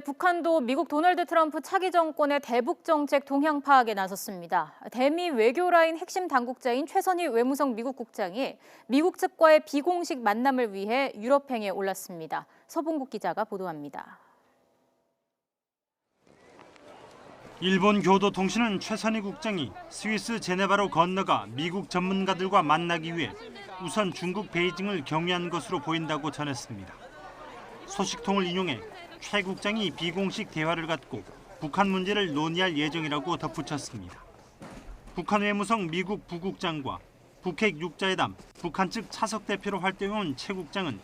북한도 미국 도널드 트럼프 차기 정권의 대북 정책 동향 파악에 나섰습니다. 대미 외교 라인 핵심 당국자인 최선희 외무성 미국 국장이 미국 측과의 비공식 만남을 위해 유럽행에 올랐습니다. 서봉국 기자가 보도합니다. 일본 교도통신은 최선희 국장이 스위스 제네바로 건너가 미국 전문가들과 만나기 위해 우선 중국 베이징을 경유한 것으로 보인다고 전했습니다. 소식통을 인용해 최 국장이 비공식 대화를 갖고 북한 문제를 논의할 예정이라고 덧붙였습니다. 북한 외무성 미국 부국장과 북핵 육자회담 북한 측 차석 대표로 활동해온 최 국장은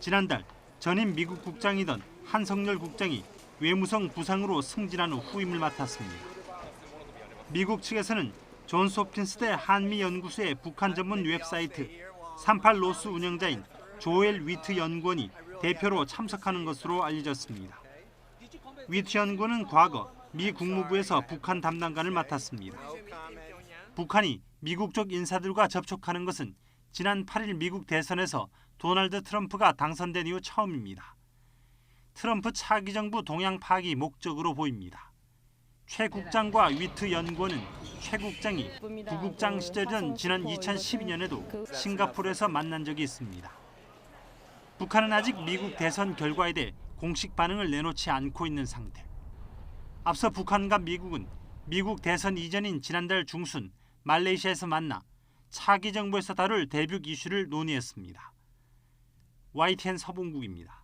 지난달 전임 미국 국장이던 한성열 국장이 외무성 부상으로 승진한 후 후임을 맡았습니다. 미국 측에서는 존스 홉킨스 대 한미연구소의 북한 전문 웹사이트 38로스 운영자인 조엘 위트 연구원이 대표로 참석하는 것으로 알려졌습니다. 위트 연구원은 과거 미 국무부에서 북한 담당관을 맡았습니다. 북한이 미국 쪽 인사들과 접촉하는 것은 지난 8일 미국 대선에서 도널드 트럼프가 당선된 이후 처음입니다. 트럼프 차기 정부 동향 파악이 목적으로 보입니다. 최 국장과 위트 연구원은 최 국장이 부국장 시절이던 지난 2012년에도 싱가포르에서 만난 적이 있습니다. 북한은 아직 미국 대선 결과에 대해 공식 반응을 내놓지 않고 있는 상태. 앞서 북한과 미국은 미국 대선 이전인 지난달 중순 말레이시아에서 만나 차기 정부에서 다룰 대북 이슈를 논의했습니다. YTN 서봉국입니다.